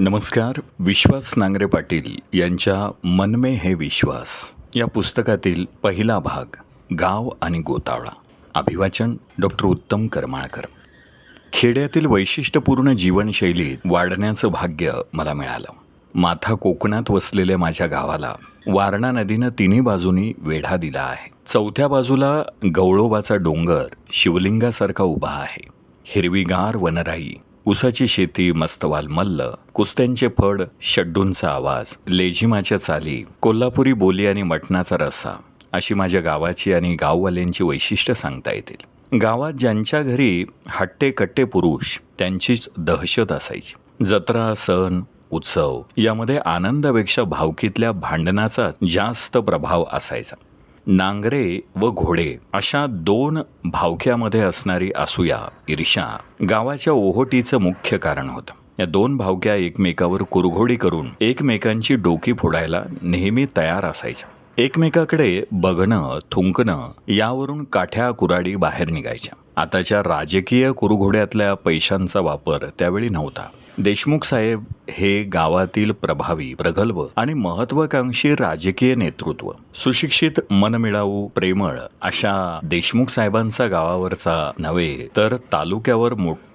नमस्कार विश्वास नांगरे पाटील यांच्या मनमे हे विश्वास या पुस्तकातील पहिला भाग गाव आणि गोतावळा. अभिवाचन डॉक्टर उत्तम करमाळकर. खेड्यातील वैशिष्ट्यपूर्ण जीवनशैलीत वाढण्याचं भाग्य मला मिळालं. माथा कोकणात वसलेल्या माझ्या गावाला वारणा नदीनं तिन्ही बाजूनी वेढा दिला आहे. चौथ्या बाजूला गवळोबाचा डोंगर शिवलिंगासारखा उभा आहे. हिरवीगार वनराई उसाची शेती मस्तवाल मल्ल कुस्त्यांचे फड शड्डूंचा आवाज लेझिमाच्या चाली कोल्हापुरी बोली आणि मटणाचा रस्सा अशी माझ्या गावाची आणि गाववाल्यांची वैशिष्ट्य सांगता येतील. गावात ज्यांच्या घरी हट्टे कट्टे पुरुष त्यांचीच दहशत असायची. जत्रा सण उत्सव यामध्ये आनंदापेक्षा भावकीतल्या भांडणाचा जास्त प्रभाव असायचा. नांगरे व घोडे अशा दोन भावक्यामध्ये असणारी असूया ईर्षा गावाच्या ओहोटीचं मुख्य कारण होतं. या दोन भावक्या एकमेकावर कुरघोडी करून एकमेकांची डोकी फोडायला नेहमी तयार असायच्या. एकमेकाकडे बघणं थुंकणं यावरून काठ्या कुराडी बाहेर निघायच्या. आताच्या राजकीय कुरुघोड्यातल्या पैशांचा वापर त्यावेळी नव्हता. देशमुख साहेब हे गावातील प्रभावी प्रगल्भ आणि महत्वाकांक्षी राजकीय नेतृत्व. सुशिक्षित मनमिळावू प्रेमळ अशा देशमुख साहेबांचा गावावरचा नव्हे तर तालुक्यावर मोठा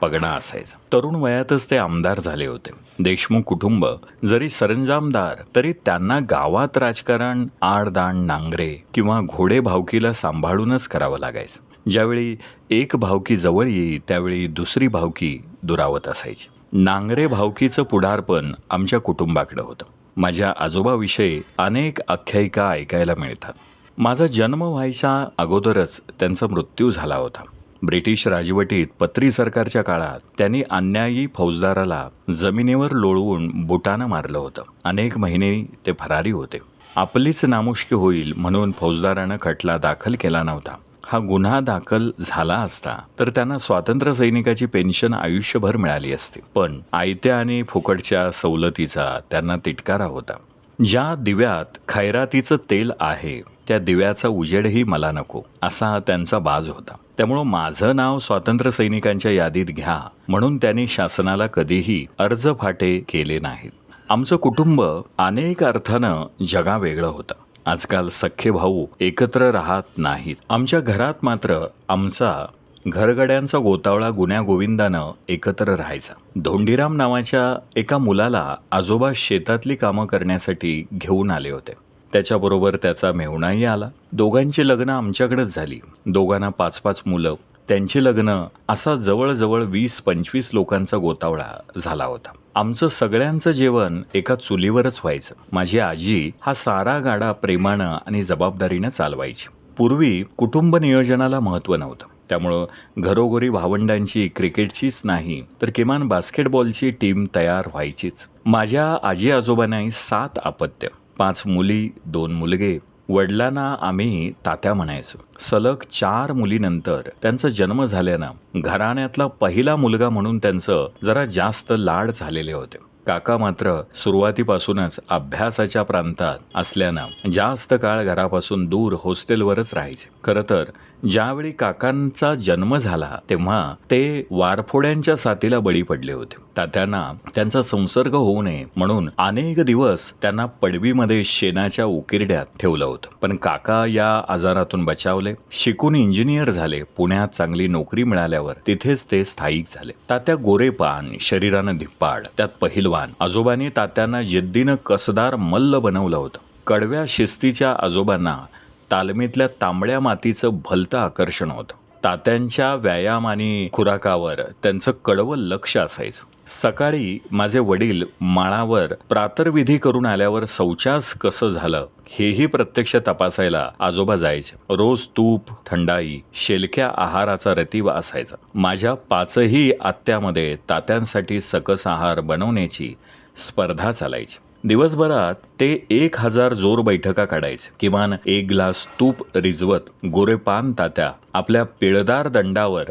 पगडा असायचा. तरुण वयातच ते आमदार झाले होते. देशमुख कुटुंब जरी सरंजामदार तरी त्यांना गावात राजकारण आडदाण नांगरे किंवा घोडे भावकीला सांभाळूनच करावं लागायचं. ज्यावेळी एक भावकी जवळ येई त्यावेळी दुसरी भावकी दुरावत असायची. नांगरे भावकीचं पुढारपण आमच्या कुटुंबाकडं होतं. माझ्या आजोबाविषयी अनेक आख्यायिका ऐकायला मिळतात. माझा जन्म व्हायच्या अगोदरच त्यांचा मृत्यू झाला होता. ब्रिटिश राजवटीत पत्री सरकारच्या काळात त्यांनी अन्यायी फौजदाराला जमिनीवर लोळवून बुटानं मारलं होतं. अनेक महिने ते फरारी होते. आपलीच नामुष्की होईल म्हणून फौजदारानं खटला दाखल केला नव्हता. हा गुन्हा दाखल झाला असता तर त्यांना स्वातंत्र्य सैनिकाची पेन्शन आयुष्यभर मिळाली असती. पण आयत्या आणि फुकटच्या सवलतीचा त्यांना तिटकारा होता. ज्या दिव्यात खैरातीचं तेल आहे त्या दिव्याचा उजेडही मला नको असा त्यांचा बाज होता. त्यामुळं माझं नाव स्वातंत्र्य सैनिकांच्या यादीत घ्या म्हणून त्यांनी शासनाला कधीही अर्ज फाटे केले नाहीत. आमचं कुटुंब अनेक अर्थानं जगावेगळं होतं. आजकाल सख्खे भाऊ एकत्र राहत नाहीत. आमच्या घरात मात्र आमचा घरगड्यांचा गोतावळा गुन्ह्या गोविंदानं एकत्र राहायचा. धोंडीराम नावाच्या एका मुलाला आजोबा शेतातली कामं करण्यासाठी घेऊन आले होते. त्याच्याबरोबर त्याचा मेहुणाही आला. दोघांची लग्न आमच्याकडेच झाली. दोघांना पाच पाच मुलं. त्यांची लग्न असा जवळजवळ वीस पंचवीस लोकांचा गोतावळा झाला होता. आमचं सगळ्यांचं जेवण एका चुलीवरच व्हायचं. माझी आजी हा सारा गाडा प्रेमानं आणि जबाबदारीनं चालवायची. पूर्वी कुटुंब नियोजनाला महत्त्व नव्हतं. त्यामुळं घरोघरी भावंडांची क्रिकेटचीच नाही तर किमान बास्केटबॉलची टीम तयार व्हायचीच. माझ्या आजी आजोबांनाही सात अपत्य पाच मुली दोन मुलगे वडिलांना आम्ही तात्या म्हणायचो. सलग चार मुलीनंतर त्यांचा जन्म झाल्यानं घराण्यातला पहिला मुलगा म्हणून त्यांचं जरा जास्त लाड झालेले होते. काका मात्र सुरुवातीपासूनच अभ्यासाच्या प्रांतात असल्यानं जास्त काळ घरापासून दूर हॉस्टेलवरच राहायचे. खरं तर ज्यावेळी काकांचा जन्म झाला तेव्हा ते वारफोड्यांच्या साथीला बळी पडले होते. तात्यांना त्यांचा संसर्ग होऊ नये म्हणून अनेक दिवस त्यांना पडवीमध्ये शेणाच्या उकिरड्यात ठेवलं होतं. पण काका या आजारातून बचावले. शिकून इंजिनियर झाले. पुण्यात चांगली नोकरी मिळाल्यावर तिथेच ते स्थायिक झाले. तात्या गोरेपान शरीरानं धिप्पाड त्यात पहिलवान. आजोबांनी तात्यांना जिद्दीनं कसदार मल्ल बनवलं होतं. कडव्या शिस्तीच्या आजोबांना तालमीतल्या तांबड्या मातीचं भलतं आकर्षण होतं. तात्यांच्या व्यायाम आणि खुराकावर त्यांचं कडवं लक्ष असायचं. सकाळी माझे वडील माळावर प्रातर्विधी करून आल्यावर शौचास कसं झालं हेही प्रत्यक्ष तपासायला आजोबा जायचे. रोज तूप थंडाई शेलक्या आहाराचा रतीव असायचा. माझ्या पाचही आत्यामध्ये तात्यांसाठी सकस आहार बनवण्याची स्पर्धा चालायची. दिवसभरात ते एक हजार जोर बैठका काढायचे. किमान एक ग्लास तूप रिजवत गोरेपान तात्या आपल्या पिळदार दंडावर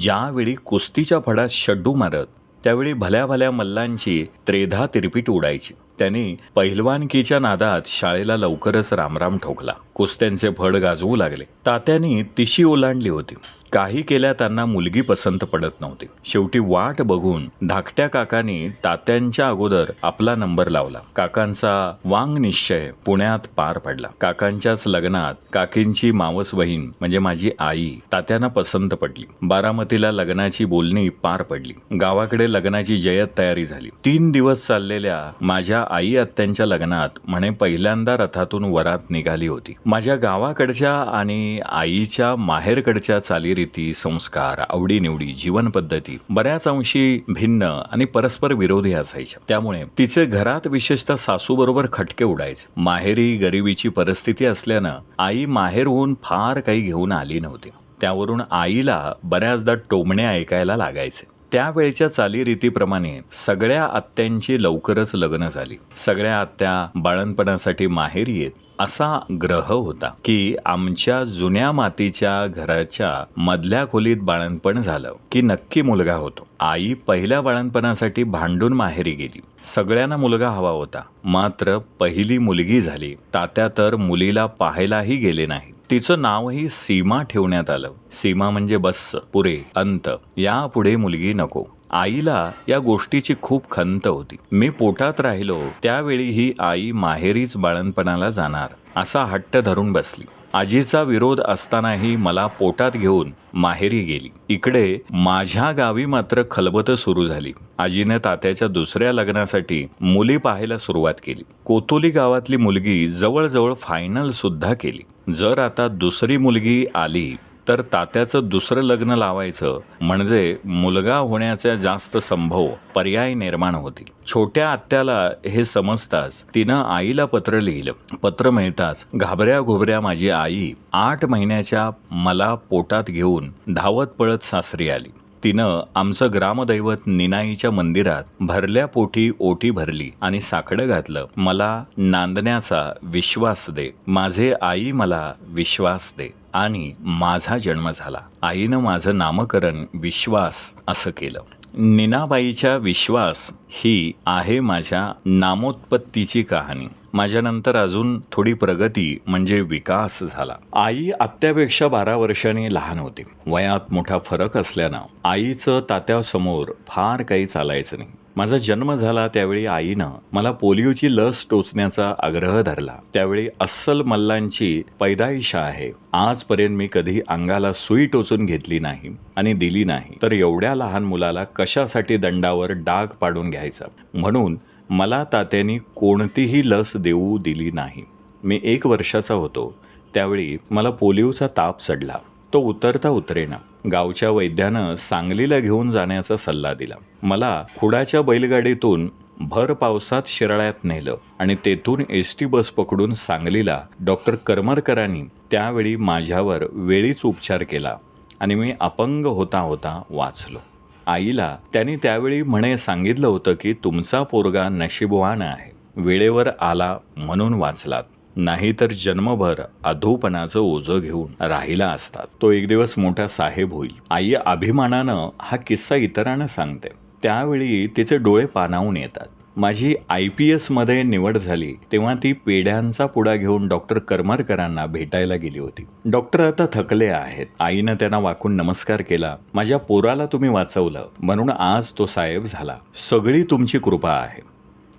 ज्यावेळी कुस्तीच्या फडात शड्डू मारत त्यावेळी भल्या भल्या मल्लांची त्रेधा तिरपीट उडायची. त्यांनी पहिलवानकीच्या नादात शाळेला लवकरच रामराम ठोकला. कुस्त्यांचे फड गाजवू लागले. तात्यांनी तिशी ओलांडली होती. काही केल्या त्यांना मुलगी पसंत पडत नव्हती. शेवटी वाट बघून धाकट्या काकांनी तात्यांच्या अगोदर आपला नंबर लावला. काकांचा वांग निश्चय पुण्यात पार पडला. काकांच्याच लग्नात काकींची मावस बहीण म्हणजे माझी आई तात्यांना पसंत पडली. बारामतीला लग्नाची बोलणी पार पडली. गावाकडे लग्नाची जयत तयारी झाली. तीन दिवस चाललेल्या माझ्या आई आत्यांच्या लग्नात म्हणे पहिल्यांदा रथातून वरात निघाली होती. माझ्या गावाकडच्या आणि आईच्या माहेरकडच्या चालीरीती संस्कार आवडीनिवडी जीवन पद्धती बऱ्याच अंशी भिन्न आणि परस्पर विरोधी असायच्या. त्यामुळे तिचे घरात विशेषतः सासूबरोबर खटके उडायचे. माहेरी गरिबीची परिस्थिती असल्यानं आई माहेरहून फार काही घेऊन आली नव्हती. त्यावरून आईला बऱ्याचदा टोमणे ऐकायला लागायचे. त्यावेळच्या चालीरीतीप्रमाणे सगळ्या आत्यांची लवकरच लग्न झाली. सगळ्या आत्या बाळणपणासाठी माहेरी येत असा ग्रह होता की आमच्या जुन्या मातीच्या घराच्या मधल्या खोलीत बाळणपण झालं की नक्की मुलगा होतो. आई पहिल्या बाळणपणासाठी भांडून माहेरी गेली. सगळ्यांना मुलगा हवा होता. मात्र पहिली मुलगी झाली. तात्या तर मुलीला पाहायलाही गेले नाही तिचं नावही सीमा ठेवण्यात आलं. सीमा म्हणजे बस्स पुरे अंत. यापुढे मुलगी नको. आईला या गोष्टीची खूप खंत होती. मी पोटात राहिलो त्यावेळी ही आई माहेरीच बाळणपणाला जाणार असा हट्ट धरून बसली. आजीचा विरोध असतानाही मला पोटात घेऊन माहेरी गेली. इकडे माझ्या गावी मात्र खलबत सुरू झाली. आजीने तात्याच्या दुसऱ्या लग्नासाठी मुली पाहायला सुरुवात केली. कोतोली गावातली मुलगी जवळजवळ फायनल सुद्धा केली. जर आता दुसरी मुलगी आली तर तात्याचं दुसरं लग्न लावायचं. म्हणजे मुलगा होण्याचा जास्त संभव पर्याय निर्माण होतील. छोट्या आत्याला हे समजताच तिनं आईला पत्र लिहिलं. पत्र मिळताच घाबऱ्या घोबऱ्या माझी आई आठ महिन्याच्या मला पोटात घेऊन धावत पळत सासरी आली. तिनं आमचं ग्रामदैवत निनाईच्या मंदिरात भरल्या पोटी ओटी भरली आणि साकडं घातलं. मला नांदण्याचा विश्वास दे. माझे आई मला विश्वास दे. आणि माझा जन्म झाला. आईनं माझं नामकरण विश्वास असं केलं. निनाबाईच्या विश्वास ही आहे माझ्या नामोत्पत्तीची कहाणी. माझ्यानंतर अजून थोडी प्रगती म्हणजे विकास झाला. आई आत्यापेक्षा बारा वर्षांनी लहान होती. वयात मोठा फरक असल्यानं आईचं तात्यासमोर फार काही चालायचं नाही. माझा जन्म झाला त्यावेळी आईनं मला पोलिओची लस टोचण्याचा आग्रह धरला. त्यावेळी अस्सल मल्लांची पैदाईश आहे. आजपर्यंत मी कधी अंगाला सुई टोचून घेतली नाही आणि दिली नाही. तर एवढ्या लहान मुलाला कशासाठी दंडावर डाग पाडून घ्यायचा? म्हणून मला तात्यानी कोणतीही लस देऊ दिली नाही. मी एक वर्षाचा होतो. त्यावेळी मला पोलिओचा ताप चढला तो उतरता उतरेना. गावच्या वैद्यानं सांगलीला घेऊन जाण्याचा सल्ला दिला. मला खुडाच्या बैलगाडीतून भर पावसात शिराळ्यात नेलं आणि तेथून एस टी बस पकडून सांगलीला डॉक्टर करमरकरांनी त्यावेळी माझ्यावर वेळीच उपचार केला आणि मी अपंग होता होता वाचलो. आईला त्यांनी त्यावेळी म्हणे सांगितलं होतं की तुमचा पोरगा नशीबवान आहे. वेळेवर आला म्हणून वाचलात. नाहीतर जन्मभर अधोपणाचं ओझं घेऊन राहिला असतात. तो एक दिवस मोठा साहेब होईल. आई अभिमानानं हा किस्सा इतरांना सांगते. त्यावेळी तिचे डोळे पानावून येतात. माझी आय पी एसमध्ये निवड झाली तेव्हा ती पेढ्यांचा पुडा घेऊन डॉक्टर करमरकरांना भेटायला गेली होती. डॉक्टर आता थकले आहेत. आईनं त्यांना वाकून नमस्कार केला. माझ्या पोराला तुम्ही वाचवलं म्हणून आज तो साहेब झाला. सगळी तुमची कृपा आहे.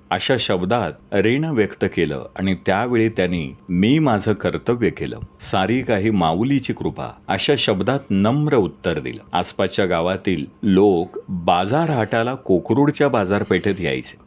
अशा शब्दात ऋण व्यक्त केलं आणि त्यावेळी त्यांनी मी माझं कर्तव्य केलं. सारी काही माऊलीची कृपा. अशा शब्दात नम्र उत्तर दिलं. आसपासच्या गावातील लोक बाजार हाटाला कोकरूडच्या बाजारपेठेत यायचे.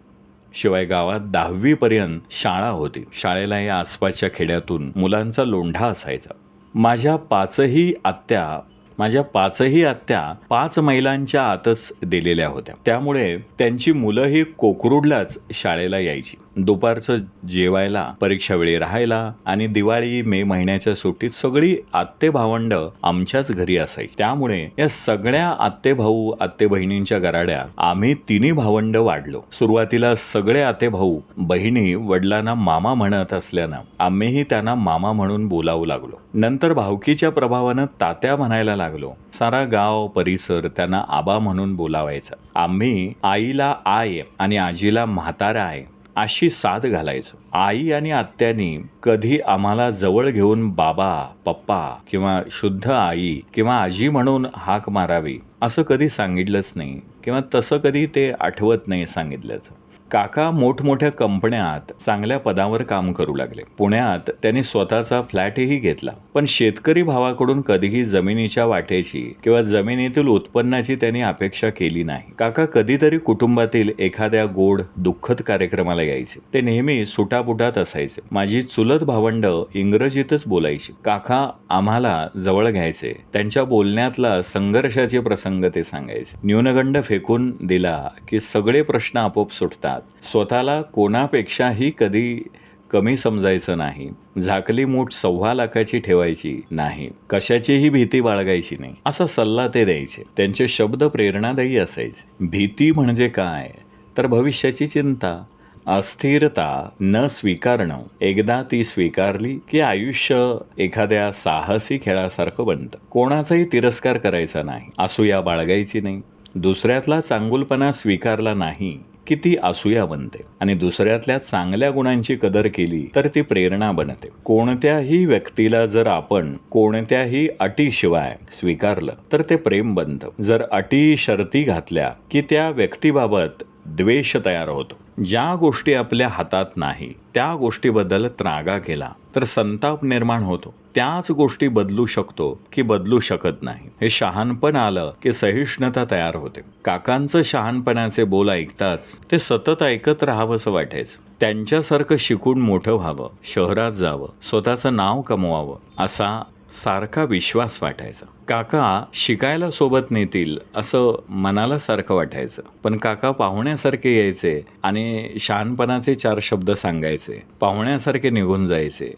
शिवाय गावात दहावीपर्यंत शाळा होती. शाळेला या आसपासच्या खेड्यातून मुलांचा लोंढा असायचा. माझ्या पाचही आत्या माझ्या पाचही आत्या पाच महिलांच्या आतच दिलेल्या होत्या. त्यामुळे त्यांची मुलंही कोकरूडलाच शाळेला यायची. दुपारचं जेवायला परीक्षा वेळी राहायला आणि दिवाळी मे महिन्याच्या सुट्टीत सगळी आत्ते भावंड आमच्याच घरी असायची. त्यामुळे या सगळ्या आत्ते भाऊ आत्ते बहिणींच्या गराड्या आम्ही तिन्ही भावंड वाढलो. सुरुवातीला सगळे आते भाऊ बहिणी वडिलांना मामा म्हणत असल्यानं आम्हीही त्यांना मामा म्हणून बोलावू लागलो. नंतर भावकीच्या प्रभावानं तात्या म्हणायला लागलो सारा गाव परिसर त्यांना आबा म्हणून बोलावायचा. आम्ही आईला आय आणि आजीला म्हातारा आहे अशी साथ घालायचो. आई आणि आत्यांनी कधी आम्हाला जवळ घेऊन बाबा पप्पा किंवा शुद्ध आई किंवा आजी म्हणून हाक मारावी असं कधी सांगितलंच नाही किंवा तसं कधी ते आठवत नाही सांगितल्याचं. काका मोठमोठ्या कंपन्यात चांगल्या पदावर काम करू लागले. पुण्यात त्यांनी स्वतःचा फ्लॅटही घेतला. पण शेतकरी भावाकडून कधीही जमिनीच्या वाटेची किंवा जमिनीतील उत्पन्नाची त्यांनी अपेक्षा केली नाही. काका कधीतरी कुटुंबातील एखाद्या गोड दुःखद कार्यक्रमाला यायचे. ते नेहमी सुटापुटात असायचे. माझी चुलत भावंड इंग्रजीतच बोलायची. काका आम्हाला जवळ घ्यायचे. त्यांच्या बोलण्यातला संघर्षाचे प्रसंग ते सांगायचे. न्यूनगंड फेकून दिला की सगळे प्रश्न आपोआप सुटतात. स्वतःला कोणापेक्षाही कधी कमी समजायचं नाही. झाकली मूठ सव्वा लाखाची ठेवायची नाही. कशाचीही भीती बाळगायची नाही. असा सल्ला ते द्यायचे. त्यांचे शब्द प्रेरणादायी असायचे. भीती म्हणजे काय? तर भविष्याची चिंता. अस्थिरता न स्वीकारणं. एकदा ती स्वीकारली की आयुष्य एखाद्या साहसी खेळासारखं बनतं. कोणाचाही तिरस्कार करायचा नाही. असूया बाळगायची नाही. दुसऱ्यातला चांगुलपणा स्वीकारला नाही. की ती असूया बनते. आणि दुसऱ्यातल्या चांगल्या गुणांची कदर केली तर ती प्रेरणा बनते. कोणत्याही व्यक्तीला जर आपण कोणत्याही अटीशिवाय स्वीकारलं तर ते प्रेम बनतं. जर अटी शर्ती घातल्या की त्या व्यक्तीबाबत द्वेष तयार होतो. ज्या गोष्टी आपल्या हातात नाही त्या गोष्टीबद्दल त्रागा केला तर संताप निर्माण होतो. त्याच गोष्टी बदलू शकतो की बदलू शकत नाही. हे शहाणपण आलं की सहिष्णुता तयार होते. काकांचं शहाणपणाचे बोल ऐकताच ते सतत ऐकत राहावंसं वाटायचं. त्यांच्यासारखं शिकून मोठं व्हावं. शहरात जावं. स्वतःचं नाव कमवावं. असा सारखा विश्वास वाटायचा. काका शिकायला सोबत नेतील असं मनाला सारखं वाटायचं. पण काका पाहुण्यासारखे यायचे आणि शहाणपणाचे चार शब्द सांगायचे. पाहुण्यासारखे निघून जायचे.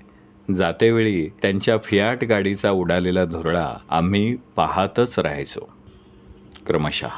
जातेवेळी त्यांच्या फियाट गाडीचा उडालेला धुरळा आम्ही पाहतच राहायचो. क्रमशः